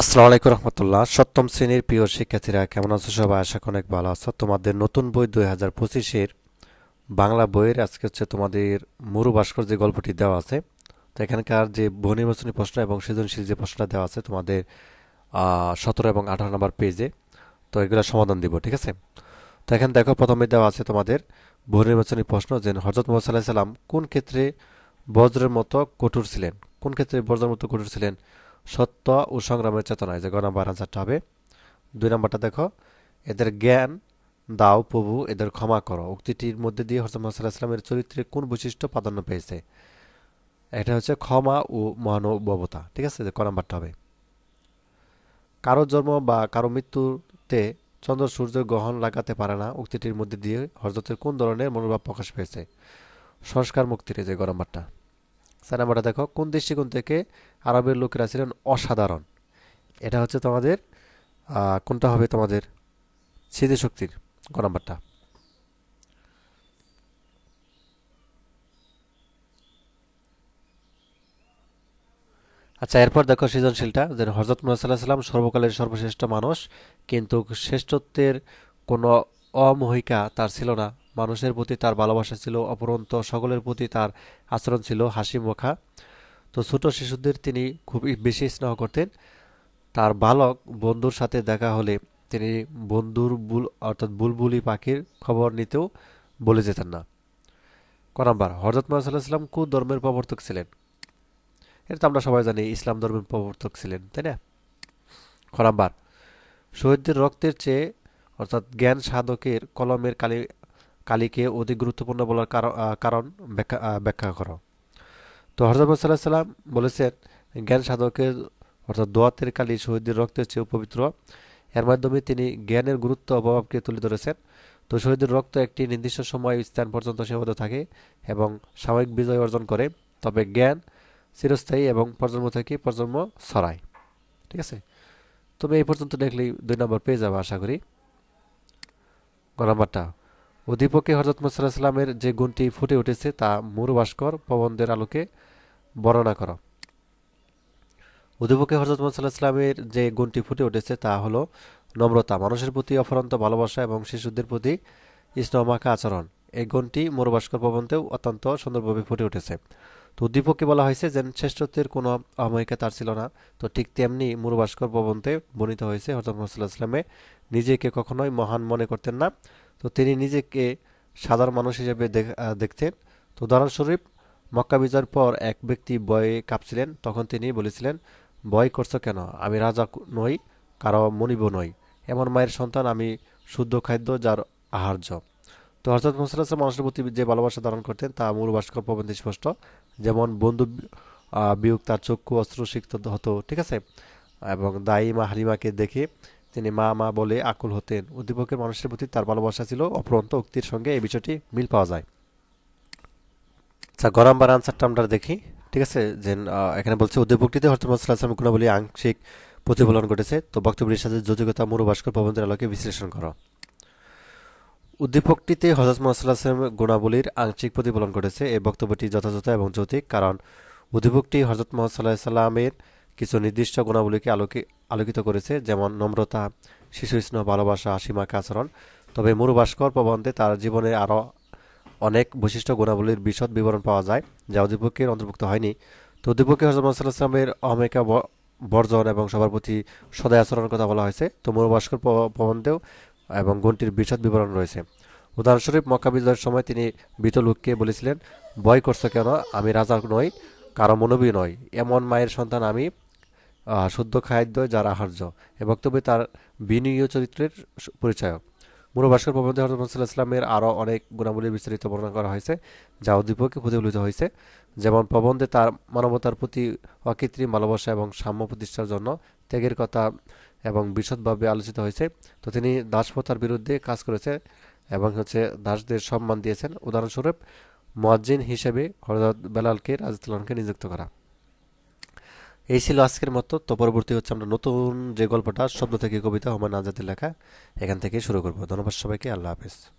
আসসালামু আলাইকুম রহমতুল্লাহ। সপ্তম শ্রেণির প্রিয় শিক্ষার্থীরা, কেমন আছো সবাই? আশা অনেক ভালো আছো। তোমাদের নতুন বই দুই হাজার পঁচিশের বাংলা বইয়ের আজকে হচ্ছে তোমাদের মরু ভাস্কর যে গল্পটি দেওয়া আছে। তো এখানকার যে বহু নির্বাচনী প্রশ্ন এবং সৃজনশীল যে প্রশ্নটা দেওয়া আছে তোমাদের সতেরো এবং আঠারো নম্বর পেজে। তো এগুলো সমাধান দিব, ঠিক আছে? তো এখানে দেখো, প্রথমে দেওয়া আছে তোমাদের বহু নির্বাচনী প্রশ্ন যে হজরত মোহাম্মদ সাল্লাহ সাল্লাম কোন ক্ষেত্রে বজ্রের মতো কঠোর ছিলেন? কোন ক্ষেত্রে বজ্রের মতো কঠোর ছিলেন? সত্য ও সংগ্রামের চেতনায়, যে গ নাম্বার আনসারটা হবে। দুই নম্বরটা দেখো, এদের জ্ঞান দাও প্রভু, এদের ক্ষমা করো। উক্তিটির মধ্যে দিয়ে হরসম ইসলামের চরিত্রে কোন বৈশিষ্ট্য প্রাধান্য পেয়েছে? এটা হচ্ছে ক্ষমা ও মহানুভবতা, ঠিক আছে? যে ক নাম্বারটা হবে। কারও জন্ম বা কারও মৃত্যুতে চন্দ্র সূর্য গ্রহণ লাগাতে পারে না, উক্তিটির মধ্যে দিয়ে হরজতের কোন ধরনের মনোভাব প্রকাশ পেয়েছে? সংস্কার মুক্তির যে গ নাম্বারটা। চার নাম্বারটা দেখো, কোন দৃষ্টিকোণ থেকে আরবের লোকেরা ছিলেন অসাধারণ। এটা হচ্ছে তোমাদের কোনটা হবে তোমাদের স্মৃতিশক্তির গ নাম্বারটা। আচ্ছা এরপর দেখো সৃজনশীলটা, যে হজরত মুহাম্মদ সাল্লাম সর্বকালের সর্বশ্রেষ্ঠ মানুষ, কিন্তু শ্রেষ্ঠত্বের কোনো অমহিকা তার ছিল না। মানুষের প্রতি তার ভালোবাসা ছিল অপরন্ত সকলের প্রতি তার আচরণ ছিল হাসি মুখা। তো ছোট শিশুদের তিনি খুব বেশি স্নেহ করতেন। তার বালক বন্ধুর সাথে দেখা হলে তিনি বন্ধুর বুল, অর্থাৎ বুলবুলি পাখির খবর নিতেও বলে যেতেন না। ক নাম্বার হরজত মোহাম্মদ সাল্লাম কু ধর্মের প্রবর্তক ছিলেন? এটা তো আমরা সবাই জানি, ইসলাম ধর্মের প্রবর্তক ছিলেন, তাই না? খ নাম্বার, শহীদদের রক্তের চেয়ে, অর্থাৎ জ্ঞান সাধকের কলমের কালি কালীকে অধিক গুরুত্বপূর্ণ বলার কারণ ব্যাখ্যা ব্যাখ্যা করো। তো হরজত সাল্লাহ সাল্লাম বলেছেন, জ্ঞান সাধকের অর্থাৎ দোয়াতের কালী শহীদের রক্তের চেয়েও পবিত্র। এর মাধ্যমে তিনি জ্ঞানের গুরুত্ব অভাবকে তুলে ধরেছেন। তো শহীদের রক্ত একটি নির্দিষ্ট সময় স্থান পর্যন্ত সীমাবদ্ধ থাকে এবং সাময়িক বিজয় অর্জন করে। তবে জ্ঞান চিরস্থায়ী এবং প্রজন্ম থেকে প্রজন্ম ছড়ায়। ঠিক আছে? তুমি এই পর্যন্ত দেখলেই দুই নম্বর পেয়ে যাবে আশা করি। গ নম্বরটা। অধিপকে হজরত মুসাল্লামের যে গুণটি ফুটে উঠেছে তা মুর ভাস্কর আলোকে বর্ণনা করো। অধিপকে হজরত মুসাল্লামের যে গুণটি ফুটে উঠেছে তা হলো নম্রতা, মানুষের প্রতি অফরন্ত ভালোবাসা এবং শিশুদের প্রতি স্নেহমাখা আচরণ। এই গুণটি মুর ভাস্কর অত্যন্ত সুন্দরভাবে ফুটে উঠেছে। তো উদ্দীপককে বলা হয়েছে যেন শ্রেষ্ঠত্বের কোনো অময়িকা তার ছিল না। তো ঠিক তেমনি মুরভাস্কর প্রবন্ধে বর্ণিত হয়েছে হজরত মোহাম্মদ নিজেকে কখনোই মহান মনে করতেন না। তো তিনি নিজেকে সাধারণ মানুষ হিসেবে দেখতেন। তো উদাহরণস্বরূপ, মক্কা বিজয়ের পর এক ব্যক্তি বয়ে কাঁপছিলেন। তখন তিনি বলেছিলেন, ভয় করছ কেন? আমি রাজা নই, কারও মনিব নই। এমন মায়ের সন্তান আমি শুদ্ধ খাদ্য যার আহার্য। তো হজরত মোসাল্লাম মানুষের প্রতি যে ভালোবাসা ধারণ করতেন, তা মূল ভাস্কর প্রবন্ধে স্পষ্ট। যেমন, বন্ধু বিয়োগ তার চক্ষু, অস্ত্র, সিক্ত হতো, ঠিক আছে? এবং দায়ী মা হালিমাকে দেখে তিনি মা মা বলে আকুল হতেন। উদ্দীপকের মানুষের প্রতি তার ভালোবাসা ছিল অপরন্ত উক্তির সঙ্গে এই বিষয়টি মিল পাওয়া যায়। আচ্ছা গরম বার আনসারটা আমরা দেখি। ঠিক আছে? যে এখানে বলছে, উদ্দীপকটিতে হরতমাসাল্লাম গুণাবলী আংশিক প্রতিফলন ঘটেছে। তো বক্তব্যের সাথে যোগ্যতা মুরু ভাস্কর প্রবন্ধের আলোকে বিশ্লেষণ করো। উদ্দীপকটিতে হজরত মোহাম্মদ গুণাবলীর আংশিক প্রতিফলন ঘটেছে। এই বক্তব্যটি যথাযথ এবং যৌতিক। কারণ উদ্দীপকটি হজরত মোহাম্মদ সাল্লাহ সাল্লামের কিছু নির্দিষ্ট গুণাবলীকে আলোকে, আলোকিত করেছে, যেমন নম্রতা শিশু স্নেহ ভালোবাসা হাসিমাকে আচরণ। তবে মুরু ভাস্কর প্রবন্ধে তার জীবনে আরও অনেক বৈশিষ্ট্য গুণাবলীর বিশদ বিবরণ পাওয়া যায়, যা উদ্দীপকের অন্তর্ভুক্ত হয়নি। তো উদ্দীপকে হজরত সাল্লাহ অহমেকা বর্জন এবং সবার প্রতি সদায় আচরণের কথা বলা হয়েছে। তো মুরু ভাস্কর প্রবন্ধেও এবং গুণটির বিশদ বিবরণ রয়েছে। উদাহরণস্বরূপ মক্কা বিজয়ের সময় তিনি মৃত লোককে বলেছিলেন, ভয় করছ কেন? আমি রাজা নই, কারও মনবী নয় এমন মায়ের সন্তান আমি শুদ্ধ খাদ্য যার আহার্য। এ বক্তব্যে তার বিনিয়োগ চরিত্রের পরিচয় মুরু ভাস্কর প্রবন্ধে হরমসাল্লাহ ইসলামের আরও অনেক গুণাবলী বিস্তারিত বর্ণনা করা হয়েছে, যা উদ্দীপকে প্রতিফলিত হয়েছে। যেমন প্রবন্ধে তার মানবতার প্রতি অকৃত্রিম ভালোবাসা এবং সাম্য প্রতিষ্ঠার জন্য ত্যাগের কথা এবং বিশদভাবে আলোচিত হয়েছে। তো তিনি দাসপ্রথার বিরুদ্ধে কাজ করেছে এবং হচ্ছে দাসদের সম্মান দিয়েছেন। উদাহরণস্বরূপ, মোয়াজ্জিন হিসেবে হরদত বেলালকে রাজতুল্লাহকে নিযুক্ত করা। এই ছিল আজকের মতো। তো পরবর্তী হচ্ছে আমরা নতুন যে গল্পটা, শব্দ থেকে কবিতা, হুমায়ুন আজাদের লেখা, এখান থেকে শুরু করব। ধন্যবাদ সবাইকে, আল্লাহ হাফিজ।